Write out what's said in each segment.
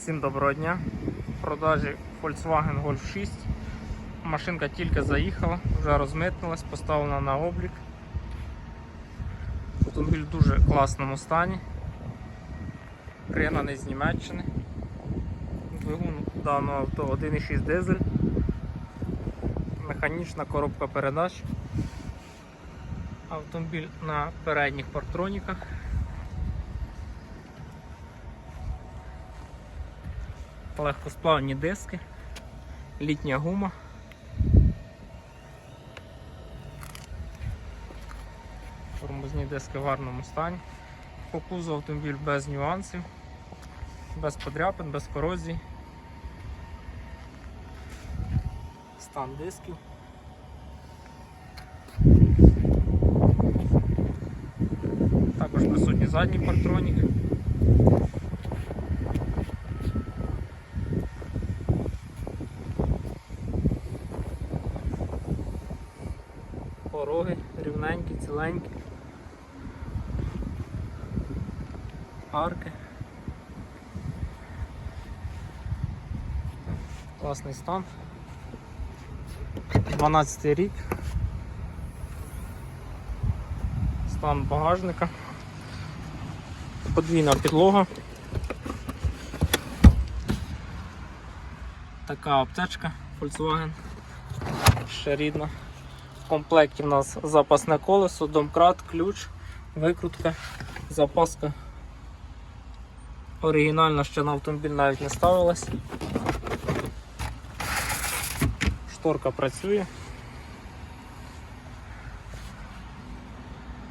Всім доброго дня. В продажі Volkswagen Golf 6. Машинка тільки заїхала, вже розмитнилась, поставлена на облік. Автомобіль в дуже класному стані. Пригнаний з Німеччини. Двигун даного авто 1,6 дизель. Механічна коробка передач. Автомобіль на передніх партроніках. Легкосплавні диски, літня гума. Тормозні диски в гарному стані. По кузову автомобіль без нюансів, без подряпин, без корозії. Стан дисків. Також присутній задній партронік. Пороги рівненькі, ціленькі. Арки. Класний стан. 12 рік. Стан багажника. Подвійна підлога. Така аптечка Volkswagen. Ще рідна. Комплекті в нас запасне колесо, домкрат, ключ, викрутка, запаска. Оригінальна ще на автомобіль навіть не ставилась. Шторка працює.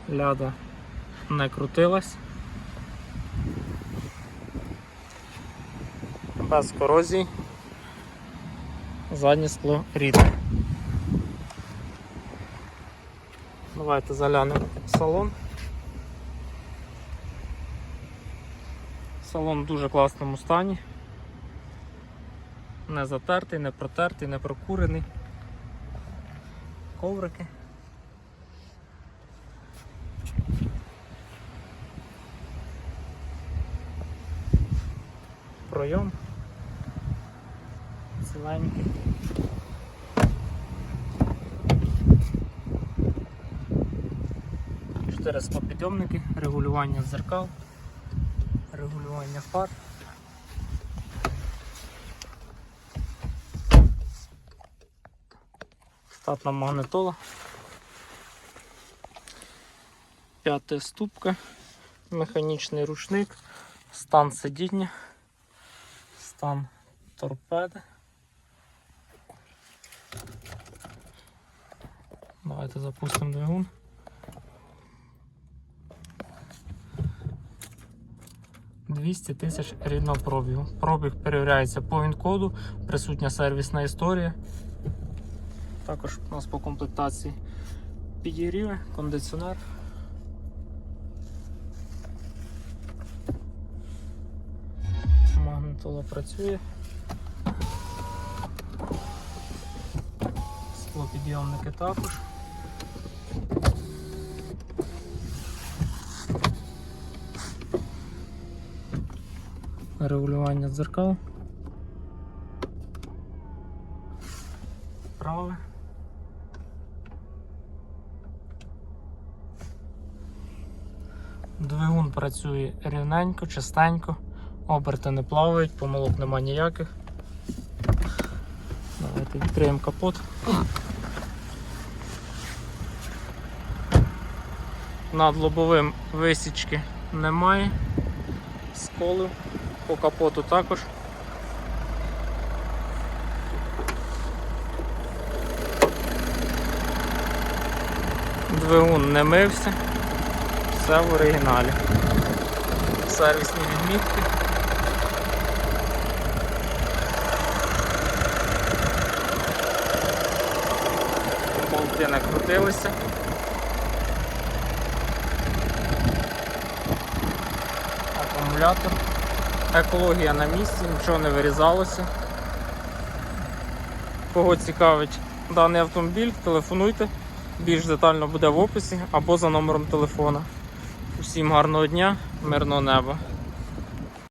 Ляда не крутилась. Без корозії. Заднє скло рідне. Давайте заглянемо в салон. Салон в дуже класному стані. Не затертий, не протертий, не прокурений. Коврики. Пройом. Ціленький. Чотири склопідйомники, регулювання дзеркал, регулювання фар. Штатна магнитола. П'ята ступка, механічний рушник, стан сидіння, стан торпеди. Давайте запустимо двигун. Двісті тисяч рідного пробігу. Пробіг перевіряється по ВІН-коду, присутня сервісна історія. Також у нас по комплектації підігріви, кондиціонер. Магнитола працює. Склопідйомники також. Регулювання дзеркал. Праве. Двигун працює рівненько, чистенько, оберти не плавають, помилок нема ніяких. Давайте відкриємо капот. Над лобовим висічки немає. Сколів по капоту також. Двигун не мився, все в оригіналі. Сервісні відмітки. Болти не крутилися. Акумулятор. Екологія на місці, нічого не вирізалося. Кого цікавить даний автомобіль, телефонуйте. Більш детально буде в описі або за номером телефона. Усім гарного дня, мирного неба.